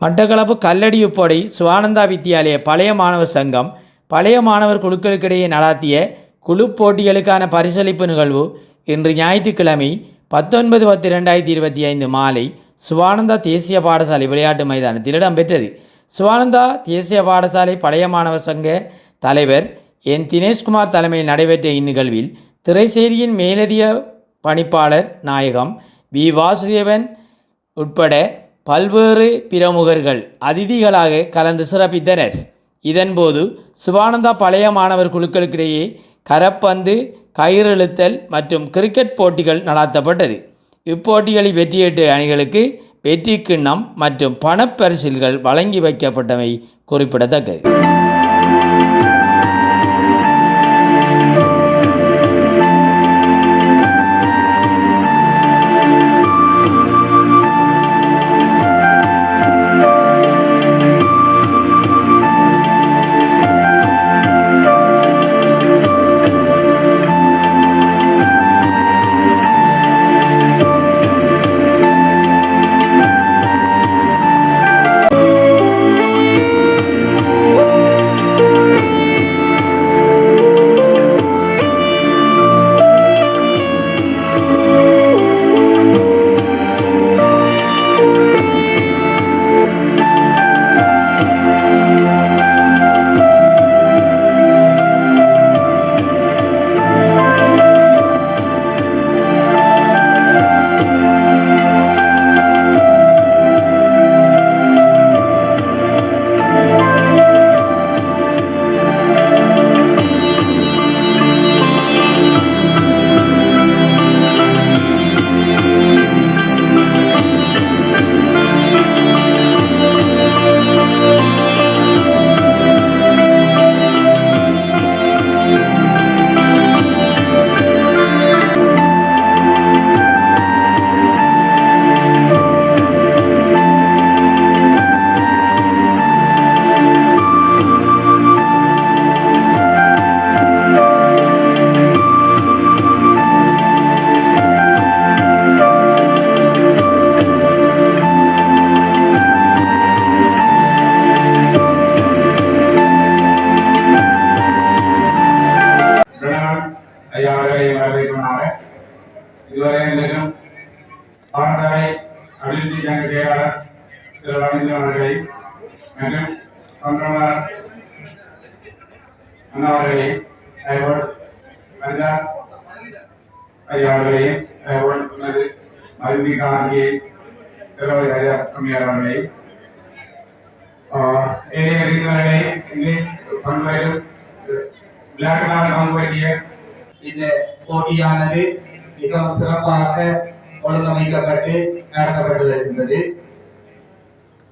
மட்டக்களப்பு கல்லடியுப்பொடி சுவானந்தா வித்தியாலய பழைய மாணவர் சங்கம் பழைய மாணவர் குழுக்களுக்கிடையே நடாத்திய குழு போட்டிகளுக்கான பரிசளிப்பு நிகழ்வு இன்று ஞாயிற்றுக்கிழமை பத்தொன்பது பத்து ரெண்டாயிரத்தி இருபத்தி ஐந்து மாலை சுவானந்தா தேசிய பாடசாலை விளையாட்டு மைதானத்தில் இடம்பெற்றது. சுவானந்தா தேசிய பாடசாலை பழைய மாணவர் சங்க தலைவர் என் தினேஷ்குமார் தலைமையில் நடைபெற்ற இந்நிகழ்வில் திரைசேரியின் மேலதிக பணிப்பாளர் நாயகம் வி. வாசுதேவன் உட்பட பல்வேறு பிரமுகர்கள் அதிதிகளாக கலந்து சிறப்பித்தனர். இதன்போது சிவானந்தா பழைய மாணவர் குழுக்களுக்கிடையே கரப்பந்து கயிறெழுத்தல் மற்றும் கிரிக்கெட் போட்டிகள் நடாத்தப்பட்டது. இப்போட்டிகளில் வெற்றியீட்டு அணிகளுக்கு வெற்றி கிண்ணம் மற்றும் பணப்பரிசில்கள் வழங்கி வைக்கப்பட்டமை குறிப்பிடத்தக்கது. அண்ணா அவர்களை அதேபோல் ஹரிதாஸ் ஐயா அவர்களை அதேபோல் உனது மதுமிகா ஆகிய திருவாதி ஹரிதாஸ் அம்மையார் அவர்களை ஆஹ் ஏனைய விருந்தினர்களை இங்கு பண்பேறு விளையாட்டுக்காக பங்கு பற்றிய இந்த போட்டியானது மிகவும் சிறப்பாக ஒழுங்கமைக்கப்பட்டு நடத்தப்பட்டு வருகின்றது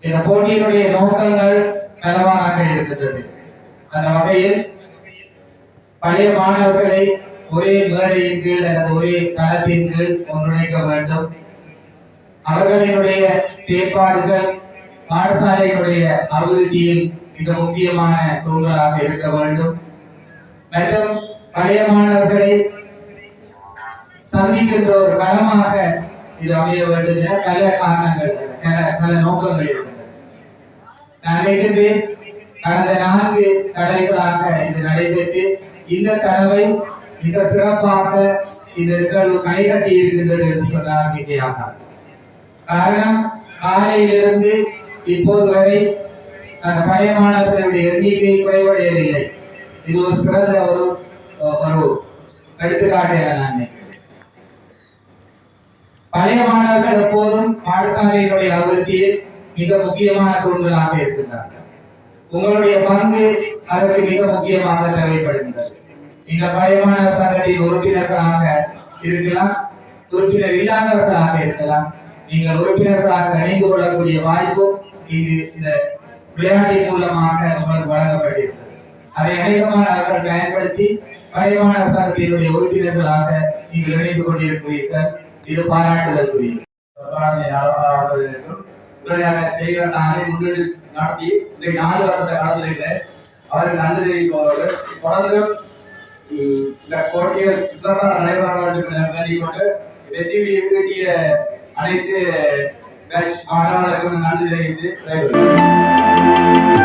இந்த போட்டியினுடைய நோக்கங்கள் நலவாக இருக்கின்றது. அந்த வகையில் பழைய மாணவர்களை ஒரே மேடையின் கீழ் அல்லது ஒரே தளத்தின் கீழ் ஒன்றிணைக்க வேண்டும். அவர்களினுடைய செயற்பாடுகள் பாடசாலையினுடைய அபிவிருத்தியில் மிக முக்கியமான தூண்களாக இருக்க வேண்டும். மற்றும் பழைய மாணவர்களை சந்திக்கின்ற ஒரு களமாக இது அமைய வேண்டும் என பல காரணங்கள் பல பல நோக்கங்கள் இருக்கின்றன. நான் நினைக்கின்றேன் கடந்த நான்கு தடைகளாக இது நடைபெற்று இந்த கனவை மிக சிறப்பாக இந்த நிகழ்வு கைகட்டி இருக்கின்றது என்று சொன்னார் மிகையாக காரணம் காலையிலிருந்து இப்போது வரை அந்த பழைய மாணவர்களுடைய எண்ணிக்கை குறைவடையவில்லை. இது ஒரு சிறந்த ஒரு ஒரு எடுத்துக்காட்டு நான் பழைய மாணவர்கள் எப்போதும் பாடசாலைகளுடைய அபிவிருத்தியில் மிக முக்கியமான தூண்களாக இருக்கின்றார்கள். உங்களுடைய பங்கு அதற்கு மிக முக்கியமாக தேவைப்படுகின்றது. இந்த பயமான சங்கத்தின் உறுப்பினர்களாக இருக்கலாம் உறுப்பினர் இல்லாதவர்களாக இருக்கலாம். நீங்கள் உறுப்பினர்களாக இணைந்து கொள்ளக்கூடிய வாய்ப்பும் இங்கு இந்த விளையாட்டின் மூலமாக உங்களுக்கு வழங்கப்பட்டிருக்கிறது அதை அநேகமான அவர்கள் பயன்படுத்தி பயமான சங்கத்தினுடைய உறுப்பினர்களாக நீங்கள் இணைந்து கொண்டிருக்கிறீர்கள். இது பாராட்டுதல் பாராட்டுதற்குரியது உடனடியாக செய்கிறதாக முன்னெடுத்து நடத்தி இந்த நாலு வருஷத்தை கடந்திருக்கிற அவருக்கு நன்றி தெரிவிப்பவரோடு தொடர்ந்து இந்த போட்டியில் சிறப்பாக நடைபெற வேண்டும் என வேண்டிக் கொண்டு வெற்றி ஈட்டிய அனைத்து பேட்ச் மாணவர்களுக்கும் நன்றி தெரிவித்து விடைபெறுகிறேன்.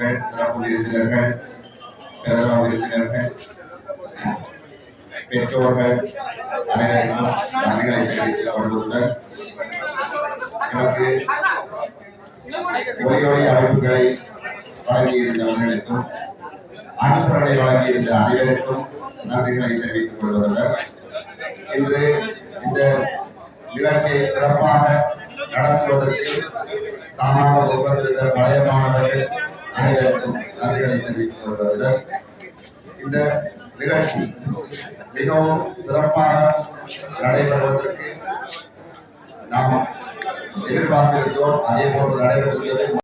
அதிதிகள் சிறப்பு விருந்தினர்கள் பிரதம விருந்தினர்கள் பெற்றோர்கள் அனைவருக்கும் நன்றிகளை தெரிவித்துக் கொண்டுள்ளனர் எனக்கு ஒளியொலி அமைப்புகளை வழங்கியிருந்தவர்களுக்கும் அனுசரணை வழங்கியிருந்த அனைவருக்கும் நன்றிகளை தெரிவித்துக் கொள்வதுடன் இன்று இந்த நிகழ்ச்சியை சிறப்பாக நடத்துவதற்கு தாமாக முன்வந்திருந்த பழைய மாணவர்கள் அனைவருக்கும் நன்றிகளை தெரிவித்துக் கொள்வதுடன் இந்த நிகழ்ச்சி மிகவும் சிறப்பாக நடைபெறுவதற்கு நாம் எதிர்பார்த்திருந்தோம். அதே போன்று நடைபெற்றிருந்தது